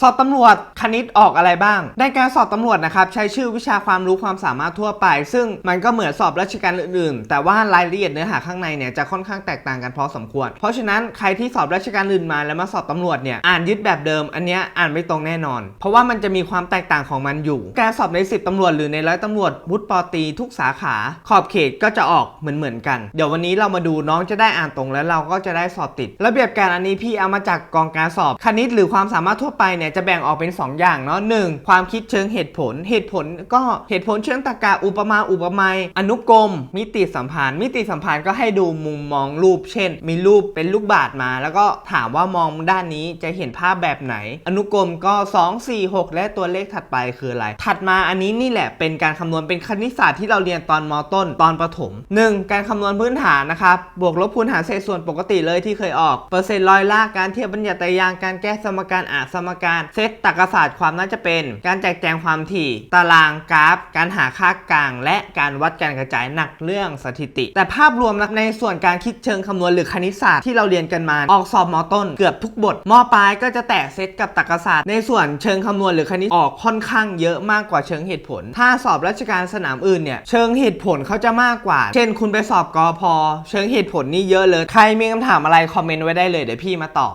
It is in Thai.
สอบตำรวจคณิตออกอะไรบ้าง ในการสอบตำรวจนะครับใช้ชื่อวิชาความรู้ความสามารถทั่วไป ซึ่งมันก็เหมือนสอบราชการอื่นๆ แต่ว่ารายละเอียดเนื้อหาข้างในเนี่ยจะค่อนข้างแตกต่างกันพอสมควร เพราะฉะนั้นใครที่สอบราชการอื่นมาแล้วมาสอบตำรวจเนี่ยอ่านยึดแบบเดิม อันเนี้ยอ่านไม่ตรงแน่นอน เพราะว่ามันจะมีความแตกต่างของมันอยู่ การสอบในสิบตำรวจหรือในร้อยตำรวจวุฒิปอตีทุกสาขา ขอบเขตก็จะออกเหมือนๆกัน เดี๋ยววันนี้เรามาดูน้องจะได้อ่านตรงแล้วเราก็จะได้สอบติด ระเบียบการอันนี้พี่เอามาจากกองการสอบคณิตหรือความสามารถทั่วไปเนี่ยจะแบ่งออกเป็น 2 อย่างเนาะหนึ่งความคิดเชิงเหตุผล เหตุผลก็เหตุผลเชิงตรรกะอุปมาอุปไมยอนุกรม มิติสัมพันธ์ มิติสัมพันธ์ก็ให้ดูมุมมองรูป เช่น มีรูปเป็นลูกบาศก์มา แล้วก็ถามว่ามองด้านนี้จะเห็นภาพแบบไหน อนุกรมก็ 2 4 6 และตัวเลขถัดไปคืออะไร ถัดมาอันนี้นี่แหละเป็นการคำนวณเป็นคณิตศาสตร์ที่เราเรียนตอนมต้น ตอนประถม 1. การคำนวณพื้นฐานนะครับบวกลบคูณหารเศษส่วนปกติเลยที่เคยออกเปอร์เซ็นต์ร้อยละการเทียบบัญญัติยางการแก้สมการอ่านสมการเซตตรรกศาสตร์ความน่าจะเป็น การแจกแจงความถี่ ตารางกราฟ การหาค่ากลาง และการวัดการกระจายหนักเรื่องสถิติ แต่ภาพรวมนะในส่วนการคิดเชิงคำนวณหรือคณิตศาสตร์ที่เราเรียนกันมา ออกสอบมต้นเกือบทุกบทมปลายก็จะแตะเซตกับตรรกศาสตร์ในส่วนเชิงคำนวณหรือคณิตออกค่อนข้างเยอะมากกว่าเชิงเหตุผล ถ้าสอบราชการสนามอื่นเนี่ยเชิงเหตุผลเขาจะมากกว่า เช่น คุณไปสอบกอพอเชิงเหตุผลนี่เยอะเลย ใครมีคำถามอะไรคอมเมนต์ไว้ได้เลยเดี๋ยวพี่มาตอบ